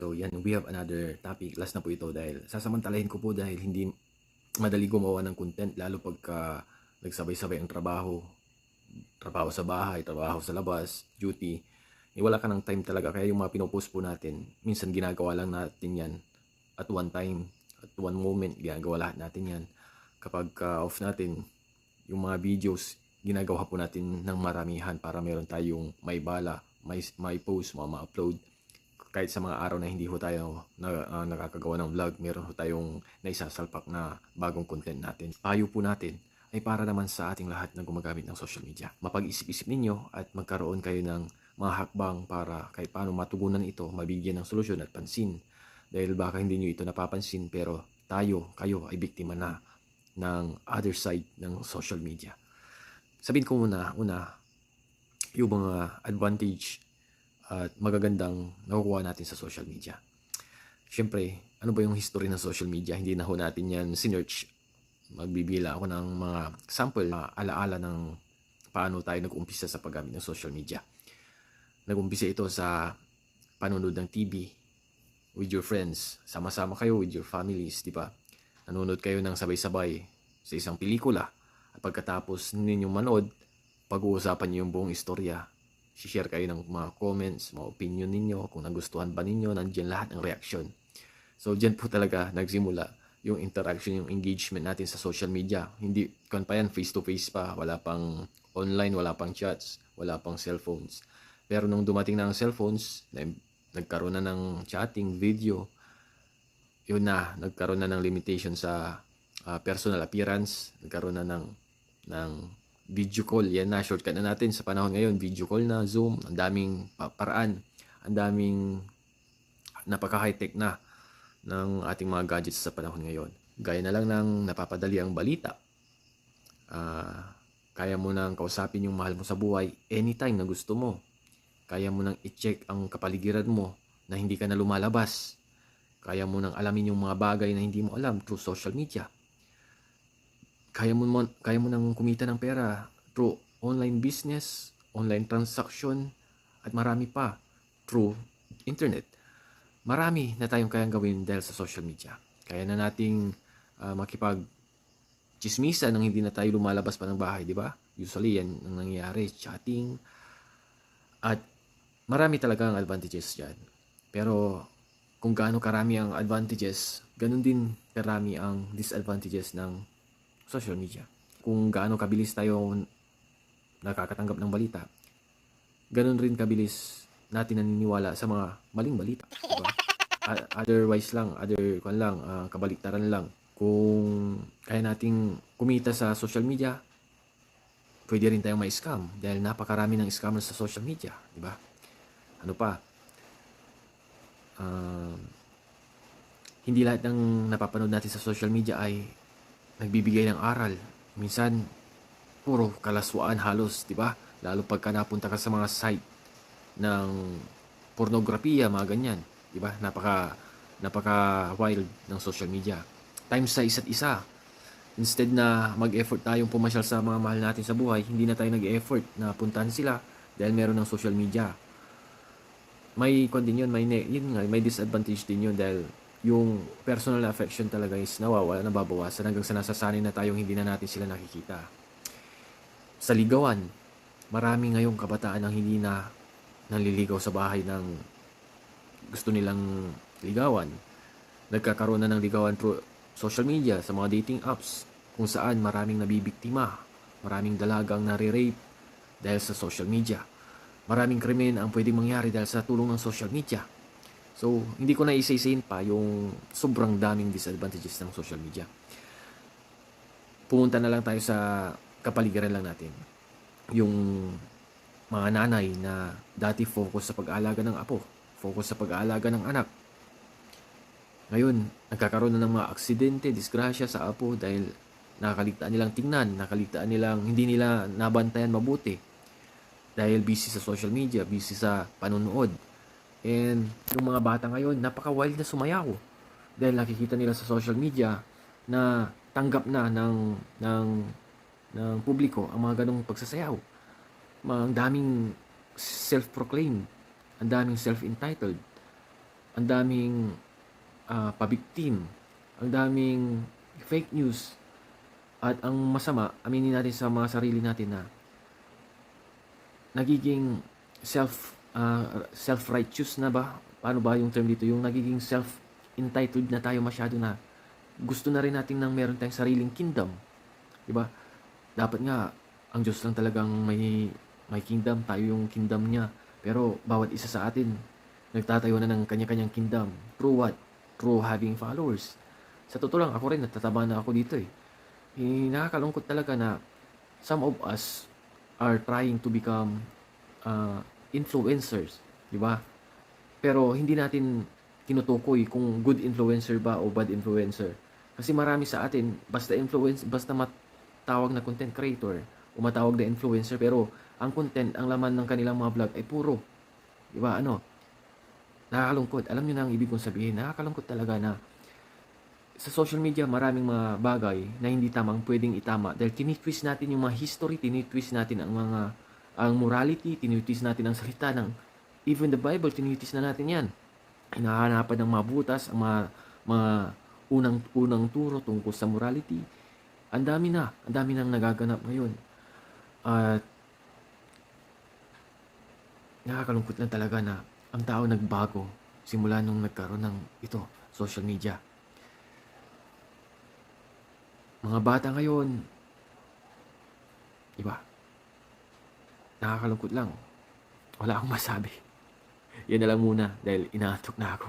So yan, we have another topic. Last na po ito dahil sasamantalahin ko po dahil hindi madali gumawa ng content lalo pagka nagsabay-sabay ang trabaho. Trabaho sa bahay, trabaho sa labas, duty. Eh, wala ka ng time talaga. Kaya yung mga pinopost po natin, minsan ginagawa lang natin yan at one time, at one moment, ginagawa lahat natin yan. Kapag ka off natin, yung mga videos, ginagawa po natin ng maramihan para meron tayong may bala, may, may post, mga ma-upload kahit sa mga araw na hindi ho tayo na, ah, nakakagawa ng vlog, meron ho tayong naisasalpak na bagong content natin. Payo po natin ay para naman sa ating lahat na gumagamit ng social media. Mapag-isip-isip ninyo at magkaroon kayo ng mga hakbang para kahit paano matugunan ito, mabigyan ng solusyon at pansin. Dahil baka hindi nyo ito napapansin pero tayo, kayo ay biktima na ng other side ng social media. Sabihin ko muna, una, yung mga advantage at magagandang nakukuha natin sa social media. Siyempre, ano ba yung history ng social media? Hindi na ho natin yan sinearch. Magbibila ako ng mga sample, mga alaala ng paano tayo nag-umpisa sa paggamit ng social media. Nag-umpisa ito sa panonood ng TV with your friends. Sama-sama kayo with your families, di ba? Nanonood kayo ng sabay-sabay sa isang pelikula. At pagkatapos ninyong manood, pag-uusapan niyo yung buong istorya share kayo ng mga comments, mga opinion ninyo, kung nagustuhan ba ninyo, nandiyan lahat ng reaction. So, dyan po talaga nagsimula yung interaction, yung engagement natin sa social media. Hindi, kung pa yan, face-to-face pa, wala pang online, wala pang chats, wala pang cellphones. Pero nung dumating na ang cellphones, na- nagkaroon na ng chatting, video, yun na, nagkaroon na ng limitation sa ah, personal appearance, nagkaroon na ng, ng video call. Yan na, shortcut na natin sa panahon ngayon. Video call na, Zoom, ang daming pa- paraan, ang daming napaka-high-tech na ng ating mga gadgets sa panahon ngayon. Gaya na lang ng napapadali ang balita. Ah, kaya mo nang kausapin yung mahal mo sa buhay anytime na gusto mo. Kaya mo nang i-check ang kapaligiran mo na hindi ka na lumalabas. Kaya mo nang alamin yung mga bagay na hindi mo alam through social media kaya mo mon- kaya mo nang kumita ng pera through online business, online transaction at marami pa through internet. Marami na tayong kayang gawin dahil sa social media. Kaya na nating ah, makipag chismisa nang hindi na tayo lumalabas pa ng bahay, di ba? Usually yan ang nangyayari, chatting. At marami talaga ang advantages dyan. Pero kung gaano karami ang advantages, ganun din karami ang disadvantages ng social media. Kung gaano kabilis tayo nakakatanggap ng balita, ganun rin kabilis natin naniniwala sa mga maling balita. Diba? Otherwise lang, other kwan lang, ah, kabaliktaran lang. Kung kaya nating kumita sa social media, pwede rin tayong ma-scam dahil napakarami ng scammers sa social media, di ba? Ano pa? Um, hindi lahat ng napapanood natin sa social media ay nagbibigay ng aral. Minsan, puro kalaswaan halos, di ba? Lalo pagka napunta ka sa mga site ng pornografiya, mga ganyan. Di ba? Napaka, napaka wild ng social media. Times sa isa't isa. Instead na mag-effort tayong pumasyal sa mga mahal natin sa buhay, hindi na tayo nag-effort na puntahan sila dahil meron ng social media. May kon din yun, may, yun nga, may disadvantage din yun dahil yung personal affection talaga is nawawala, nababawasan hanggang sa nasasanay na tayong hindi na natin sila nakikita. Sa ligawan, marami ngayong kabataan ang hindi na naliligaw sa bahay ng gusto nilang ligawan. Nagkakaroon na ng ligawan through social media, sa mga dating apps, kung saan maraming nabibiktima, maraming dalagang nare-rape dahil sa social media. Maraming krimen ang pwedeng mangyari dahil sa tulong ng social media. So, hindi ko na isa-isahin pa yung sobrang daming disadvantages ng social media. Pumunta na lang tayo sa kapaligiran lang natin. Yung mga nanay na dati focus sa pag-aalaga ng apo, focus sa pag-aalaga ng anak. Ngayon, nagkakaroon na ng mga aksidente, disgrasya sa apo dahil nakaligtaan nilang tingnan, nakaligtaan nilang hindi nila nabantayan mabuti. Dahil busy sa social media, busy sa panonood. And yung mga bata ngayon, napaka-wild na sumayaw. Dahil nakikita nila sa social media na tanggap na ng ng ng publiko ang mga ganong pagsasayaw. Ang daming self-proclaimed, ang daming self-entitled. ang daming ah, pabiktim, ang daming fake news, at ang masama, aminin natin sa mga sarili natin na nagiging self ah, self-righteous na ba? Paano ba yung term dito? Yung nagiging self-entitled na tayo masyado na gusto na rin natin nang meron tayong sariling kingdom. 'Di ba? Dapat nga ang Diyos lang talagang may may kingdom, tayo yung kingdom niya. Pero bawat isa sa atin nagtatayo na ng kanya-kanyang kingdom. Through what? Through having followers. Sa totoo lang, ako rin, natataba na ako dito eh. eh nakakalungkot talaga na some of us are trying to become uh, influencers, di ba? Pero hindi natin tinutukoy kung good influencer ba o bad influencer. Kasi marami sa atin, basta influence, basta matawag na content creator o matawag na influencer, pero ang content, ang laman ng kanilang mga vlog ay puro. Di ba? Ano? Nakakalungkot. Alam niyo na ang ibig kong sabihin. Nakakalungkot talaga na sa social media maraming mga bagay na hindi tamang pwedeng itama dahil tinitwist natin yung mga history, tinitwist natin ang mga ang morality, tinitwist natin ang salita ng even the Bible, tinitwist na natin yan. Hinahanapan ng mga butas, ang mga, mga unang unang turo tungkol sa morality. Ang dami na, ang dami nang nagaganap ngayon. At nakakalungkot lang talaga na ang tao nagbago simula nung nagkaroon ng ito, social media. Mga bata ngayon, iba. Nakakalungkot lang. Wala akong masabi. Yan na lang muna dahil inaantok na ako.